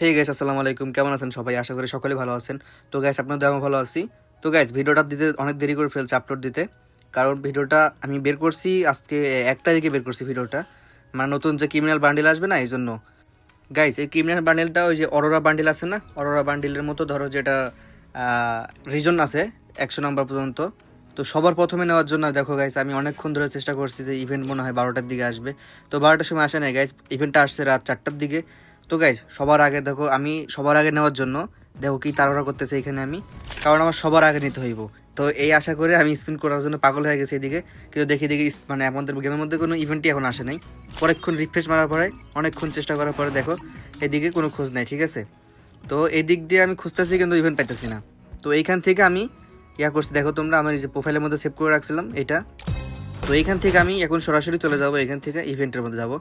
Hey guys আসসালামু আলাইকুম। কেমন আছেন সবাই? আশা করি সকলে ভালো আছেন। তো গাইস আপনাদের আমি ভালো আছি। তো গাইস ভিডিওটা দিতে অনেক দেরি করে ফেলছে আপলোড দিতে। কারণ ভিডিওটা আমি বের করছি আজকে এক তারিখে বের করছি ভিডিওটা। মানে নতুন যে ক্রিমিনাল বান্ডিল আসবে না এই জন্য গাইস এই ক্রিমিনাল বান্ডিলটা ওই যে অরোরা বান্ডিল আছে না? অরোরা বান্ডিলের মতো ধরো যেটা রিজন আছে, একশো নম্বর পর্যন্ত। তো সবার প্রথমে নেওয়ার জন্য দেখো গাইস আমি অনেকক্ষণ ধরে চেষ্টা করছি যে ইভেন্ট মনে হয় বারোটার দিকে আসবে। তো বারোটার সময় আসে না গাইস ইভেন্টটা আসছে রাত চারটার দিকে। তো গাইজ সবার আগে দেখো, আমি সবার আগে নেওয়ার জন্য দেখো কি তাড়াহুড়া করতেছে এখানে আমি। কারণ আমার সবার আগে নিতে হইব। তো এই আশা করে আমি স্পিন করার জন্য পাগল হয়ে গেছি এদিকে। কিন্তু দেখি দেখি মানে আমাদের গেমের মধ্যে কোনো ইভেন্টই এখন আসে নাই। পরেক্ষণ রিফ্রেশ মারার পরে, অনেকক্ষণ চেষ্টা করার পরে দেখো, এদিকে কোনো খোঁজ নাই, ঠিক আছে? তো এই দিক দিয়ে আমি খুঁজতেছি কিন্তু ইভেন্ট পাইতেছি না। তো এইখান থেকে আমি ইয়া করছি, দেখো তোমরা আমার যে প্রোফাইলের মধ্যে সেভ করে রাখছিলাম, এটা। তো এইখান থেকে আমি এখন সরাসরি চলে যাব এখান থেকে ইভেন্টের মধ্যে যাব।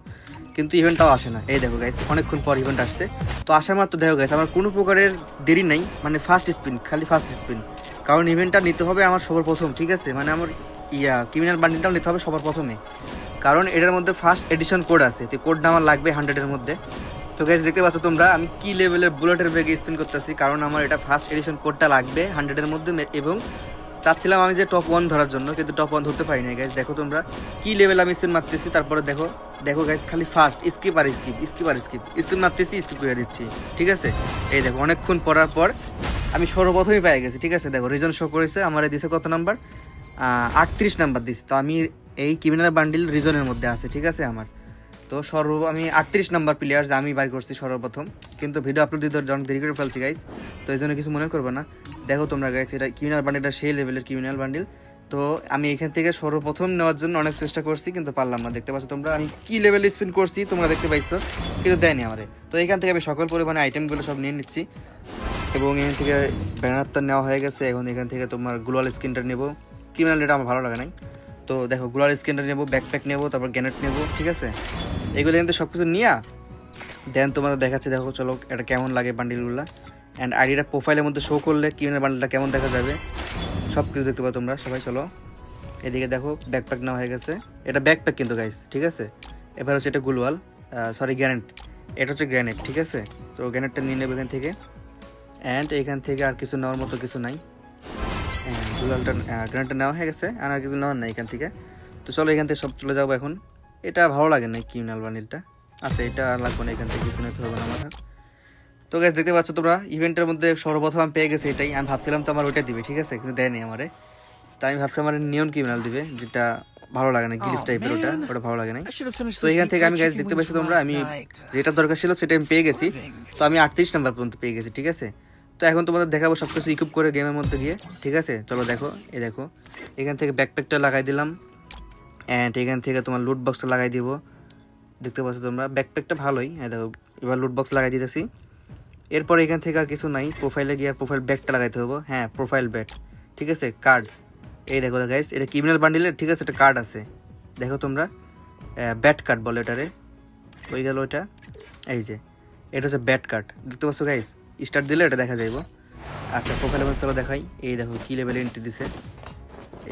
কিন্তু ইভেন্টটাও আসে না। এই দেখো গাইস অনেকক্ষণ পর ইভেন্ট আসছে। তো আসা মাত্র দেখো গাইস আমার কোনো প্রকারের দেরি নাই মানে ফার্স্ট স্পিন খালি ফার্স্ট স্পিন কারণ ইভেন্টটা নিতে হবে আমার সবার প্রথম, ঠিক আছে? মানে আমার ইয়া ক্রিমিনাল বান্ডিলটাও নিতে হবে সবার প্রথমে। কারণ এটার মধ্যে ফার্স্ট এডিশন কোড আছে, তো কোডটা আমার লাগবে হান্ড্রেডের মধ্যে। তো গাইস দেখতে পাচ্ছ তোমরা, আমি কি লেভেলের বুলেটের ব্যাগে স্পিন করতেছি? কারণ আমার এটা ফার্স্ট এডিশন কোডটা লাগবে হান্ড্রেডের মধ্যে, এবং চাচ্ছিলাম আমি যে টপ ওয়ান ধরার জন্য, কিন্তু টপ ওয়ান ধরতে পারি না গাইজ দেখো তোমরা, কি লেভেল আমি স্পিন মারতেছি, তারপরে দেখো দেখো গাইজ খালি ফার্স্ট স্কিপ আর স্কিপ স্কিপ আর স্কিপ স্পিন মারতেছি স্কিপ করে দিচ্ছি, ঠিক আছে? এই দেখো, অনেকক্ষণ পড়ার পর আমি সর্বপ্রথমই পেয়ে গেছি, ঠিক আছে? দেখো রিজন শো করেছে, আমার দিছে কত নাম্বার আটত্রিশ নাম্বার দিছি। তো আমি এই ক্রিমিনাল বান্ডিল রিজনের মধ্যে আছে, ঠিক আছে? আমার। তো সর্ব আমি আটত্রিশ নাম্বার প্লেয়ার আমি বাই করছি সর্বপ্রথম। কিন্তু ভিডিও আপলোড দিতে অনেক দেরি করে ফেলছি গাইস তো এই জন্য কিছু মনে করবে না। দেখো তোমরা গাইস এটা ক্রিমিনাল বান্ডিলটা সেই লেভেলের ক্রিমিনাল বান্ডিল তো আমি এখান থেকে সর্বপ্রথম নেওয়ার জন্য অনেক চেষ্টা করছি, কিন্তু পারলাম না। দেখতে পাচ্ছ তোমরা, আমি কি লেভেলে স্পিন করছি তোমরা দেখতে পাইছো, কিন্তু দেয়নি আমাদের তো এখান থেকে আমি সকল পরিমাণে আইটেমগুলো সব নিয়ে নিচ্ছি। এবং এখান থেকে ব্যানারটা নেওয়া হয়ে গেছে। এখন এখান থেকে তোমার গ্লোয়াল স্ক্রিনটা নেব। ক্রিমিনাল এটা আমার ভালো লাগে নাই। তো দেখো গুলার স্ক্রিনটা নেব ব্যাকপ্যাক নেব, তারপর গ্যানেট নেব, ঠিক আছে? এগুলো কিন্তু সব কিছু নিয়া দেন তোমাদের দেখাচ্ছে, দেখো, চলো, এটা কেমন লাগে বান্ডিলগুলো অ্যান্ড আইডিটা প্রোফাইলের মধ্যে শো করলে কিউনের বান্ডিলটা কেমন দেখা যাবে সব কিছু দেখতে পাবো তোমরা, সবাই চলো। এদিকে দেখো ব্যাকপ্যাক নেওয়া হয়ে গেছে। এটা ব্যাকপ্যাক কিন্তু গাইস ঠিক আছে? এবার হচ্ছে এটা গুলওয়াল সরি গ্যানেট এটা হচ্ছে গ্র্যানেট ঠিক আছে? তো গ্র্যানেটটা নিয়ে নেব এখান থেকে। অ্যান্ড এখান থেকে আর কিছু নেওয়ার মতো কিছু নাই। গুলালটা নেওয়া হয়ে গেছে আর কিছু নেওয়ার নাই এখান থেকে। তো চলো এখান থেকে সব চলে যাব এখন। এটা ভালো লাগে না কিউনাল বানিলটা আচ্ছা এটা আর লাগবে না এখান থেকে কিছু নিতে হবে না আমার। তো গ্যাস দেখতে পাচ্ছ তোমরা ইভেন্টের মধ্যে সর্বপ্রথম আমি পেয়ে গেছি এটাই। আমি ভাবছিলাম তো আমার ওইটা দিবে ঠিক আছে? কিন্তু দেয়নি আমারে। তাই আমি ভাবছিলাম আমার নিয়ন ক্রিমিনাল দিবে যেটা ভালো লাগে না গিলিস টাইপের ওটা। ওটা ভালো লাগে না তো এখান থেকে আমি গাইজ দেখতে পাচ্ছি তোমরা আমি যেটা দরকার ছিল সেটা আমি পেয়ে গেছি। তো আমি আটত্রিশ নাম্বার পর্যন্ত পেয়ে গেছি ঠিক আছে? তো এখন তোমাদের দেখাবো সব কিছু ইকুইপ করে গেমের মধ্যে গিয়ে, ঠিক আছে? চলো দেখো, এই দেখো। এখান থেকে ব্যাকপ্যাকটা লাগাই দিলাম। অ্যান্ড এখান থেকে তোমার লুট বক্সটা লাগাই দিব। দেখতে পাচ্ছ তোমরা? ব্যাকপ্যাকটা ভালোই। হ্যাঁ দেখো, এবার লুট বক্স লাগাই দিতেছি। এরপর এখান থেকে আর কিছু নাই। প্রোফাইলে গিয়ে প্রোফাইল ব্যাগটা লাগাইতে হবে। হ্যাঁ প্রোফাইল ব্যাগ ঠিক আছে? কার্ড এই দেখো গাইস এটা ক্রিমিনাল বান্ডিলের ঠিক আছে? একটা কার্ড আছে। দেখো তোমরা? ব্যাট কার্ড বলে এটারে। ওই গেল ওইটা। এই যে, এটা হচ্ছে ব্যাট কার্ড দেখতে পাচ্ছ গাইস স্টার্ট দিলে এটা দেখা যাইব। আচ্ছা প্রোফাইলের মধ্যে চলো দেখাই। এই দেখো কি লেভেলে এন্ট্রি দিছে।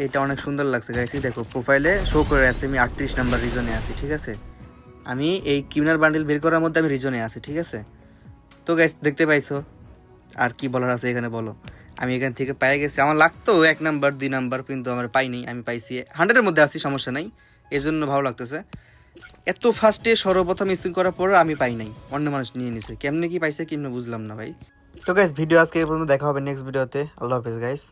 এটা অনেক সুন্দর লাগছে এই দেখো প্রোফাইলে শো করে আছে আমি আটত্রিশ নাম্বার রিজনে আছি, ঠিক আছে? আমি এই ক্রিমিনাল বান্ডিল বের করার মধ্যে আমি রিজনে আছি, ঠিক আছে? তো গাইস দেখতে পাইছো? আর কি বলার আছে এখানে বলো? আমি এখান থেকে পাই গেছি। আমার লাগতো এক নাম্বার দুই নাম্বার কিন্তু আমার পাইনি। আমি পাইছি হান্ড্রেডের মধ্যে আছি, সমস্যা নাই। এই জন্য ভালো লাগতেছে। এত ফার্স্টে সর্বপ্রথম মিসিং করার পরও আমি পাই নাই। অন্য মানুষ নিয়ে নিছে। কেমনে কি পাইছে, কেমনে বুঝলাম না ভাই। তো গাইস ভিডিও আজকে এই পর্যন্ত, দেখা হবে নেক্সট ভিডিওতে আল্লাহ হাফেজ গাইস